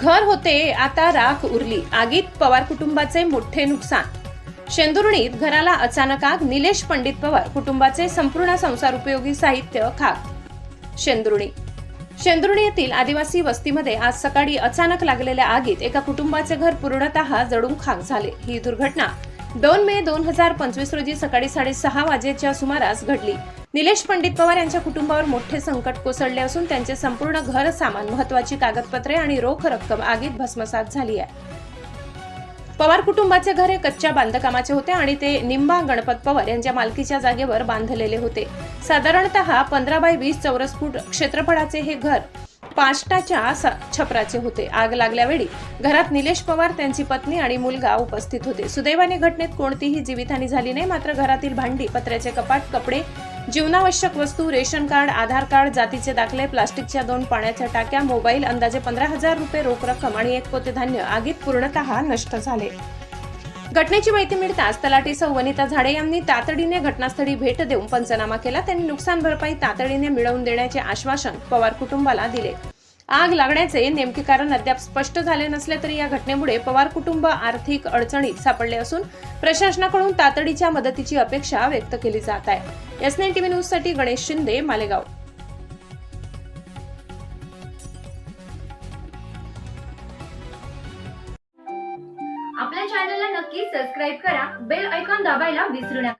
घर होते आता राख उरली. आगीत पवार कुटुंबाचे मोठे नुकसान. शेंदुर्णीत घराला अचानक आग निलेश पंडित पवार कुटुंबाचे संपूर्ण संसार उपयोगी साहित्य खाक. शेंदुर्णी. शेंदुर्णी येथील आदिवासी वस्तीमध्ये आज सकाळी अचानक लागलेल्या आगीत एका कुटुंबाचे घर पूर्णतः जळून खाक झाले. ही दुर्घटना दोन मे दोन हजार पंचवीस रोजी सकाळी साडेसहा वाजेच्या सुमारास घडली. निलेश पंडित पवार यांच्या कुटुंबावर मोठे संकट कोसळले असून त्यांचे संपूर्ण घर सामान महत्वाची कागदपत्रे आणि रोख रक्कम आगीत भस्मसात झाली आहे. पवार कुटुंबाचे घर हे कच्च्या बांधकामाचे होते आणि ते निंबा गणपत पवार यांच्या मालकीच्या जागेवर बांधलेले होते. साधारणतः पंधरा बाय वीस चौरस फूट क्षेत्रफळाचे हे घर पाष्टाच्या छपराचे होते. आग लागल्यावेळी घरात निलेश पवार त्यांची पत्नी आणि मुलगा उपस्थित होते. सुदैवाने घटनेत कोणतीही जीवितहानी झाली नाही मात्र घरातील भांडी पत्र्याचे कपाट कपडे जीवनावश्यक वस्तू रेशन कार्ड आधार कार्ड जातीचे दाखले प्लास्टिकच्या दोन पाण्याच्या टाक्या मोबाईल अंदाजे पंधरा हजार रुपये रोख रक्कम आणि एक पोते धान्य आगीत पूर्णतः नष्ट झाले. घटनेची माहिती मिळताच तलाठी सौ वनिता झाडे यांनी तातडीने घटनास्थळी भेट देऊन पंचनामा केला. त्यांनी नुकसान भरपाई तातडीने मिळवून देण्याचे आश्वासन पवार कुटुंबाला दिले. आग लागण्याचे नेमके कारण अद्याप स्पष्ट झाले नसले तरी या घटनेमुळे पवार कुटुंब आर्थिक अडचणीत सापडले असून प्रशासनाकडून तातडीच्या मदतीची अपेक्षा व्यक्त केली जात आहे. एस नाईन टीव्ही न्यूजसाठी गणेश शिंदे मालेगाव. आपल्या चॅनलला नक्की सबस्क्राईब करा. बेल ऐकॉन दाबायला विसरू नका.